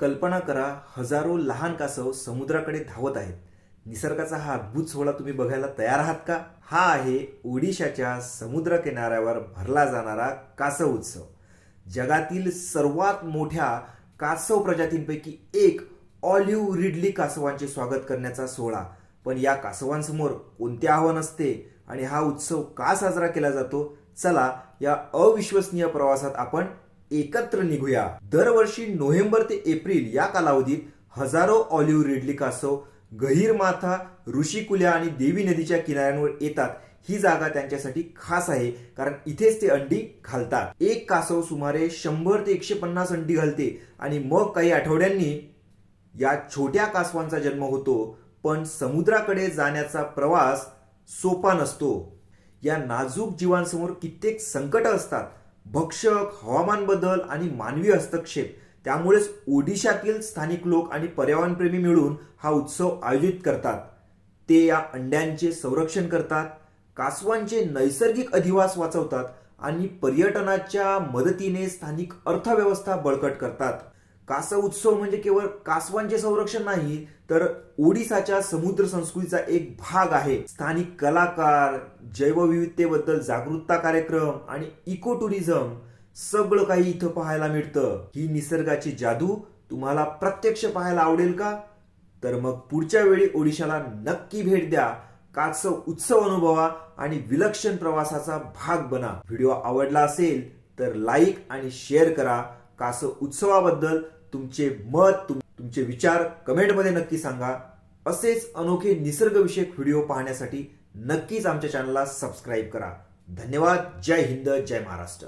कल्पना करा हजारो लहान कासव समुद्राकडे धावत आहेत. निसर्गाचा हा अद्भुत सोहळा तुम्ही बघायला तयार आहात का? हा आहे ओडिशाच्या समुद्र किनाऱ्यावर भरला जाणारा कासव उत्सव. जगातील सर्वात मोठ्या कासव प्रजातींपैकी एक ऑलिव्ह रिडली कासवांचे स्वागत करण्याचा सोहळा. पण या कासवांसमोर कोणते आव्हान असते आणि हा उत्सव का साजरा केला जातो? चला या अविश्वसनीय प्रवासात आपण एकत्र निघूया. दरवर्षी नोव्हेंबर ते एप्रिल या कालावधीत हजारो ऑलिव्ह रिडली कासव गहीरमाथा ऋषिकुल्या आणि देवी नदीच्या किनाऱ्यांवर येतात. ही जागा त्यांच्यासाठी खास आहे कारण इथेच ते अंडी घालतात. एक कासव सुमारे शंभर ते एकशे पन्नास अंडी घालते आणि मग काही आठवड्यांनी या छोट्या कासवांचा जन्म होतो पण समुद्राकडे जाण्याचा प्रवास सोपा नसतो. या नाजूक जीवांसमोर कित्येक संकट असतात. भक्षक हवामान बदल आणि मानवी हस्तक्षेप. त्यामुळेच ओडिशातील स्थानिक लोक आणि पर्यावरणप्रेमी मिळून हा उत्सव आयोजित करतात. ते या अंड्यांचे संरक्षण करतात कासवांचे नैसर्गिक अधिवास वाचवतात आणि पर्यटनाच्या मदतीने स्थानिक अर्थव्यवस्था बळकट करतात. कासव उत्सव म्हणजे केवळ कासवांचे संरक्षण नाही तर ओडिसाच्या समुद्र संस्कृतीचा एक भाग आहे. स्थानिक कलाकार जैवविविधतेबद्दल जागरूकता कार्यक्रम आणि इको टुरिझम सगळं काही इथं पाहायला मिळतं. ही निसर्गाची जादू तुम्हाला प्रत्यक्ष पाहायला आवडेल का? तर मग पुढच्या वेळी ओडिशाला नक्की भेट द्या. कासव उत्सव अनुभवा आणि विलक्षण प्रवासाचा भाग बना. व्हिडिओ आवडला असेल तर लाईक आणि शेअर करा. कासव उत्सवाबद्दल तुमचे मत तुमचे विचार कमेंटमध्ये नक्की सांगा. असेच अनोखे निसर्गविषयक व्हिडिओ पाहण्यासाठी नक्कीच आमच्या चॅनलला सबस्क्राईब करा. धन्यवाद. जय हिंद. जय महाराष्ट्र.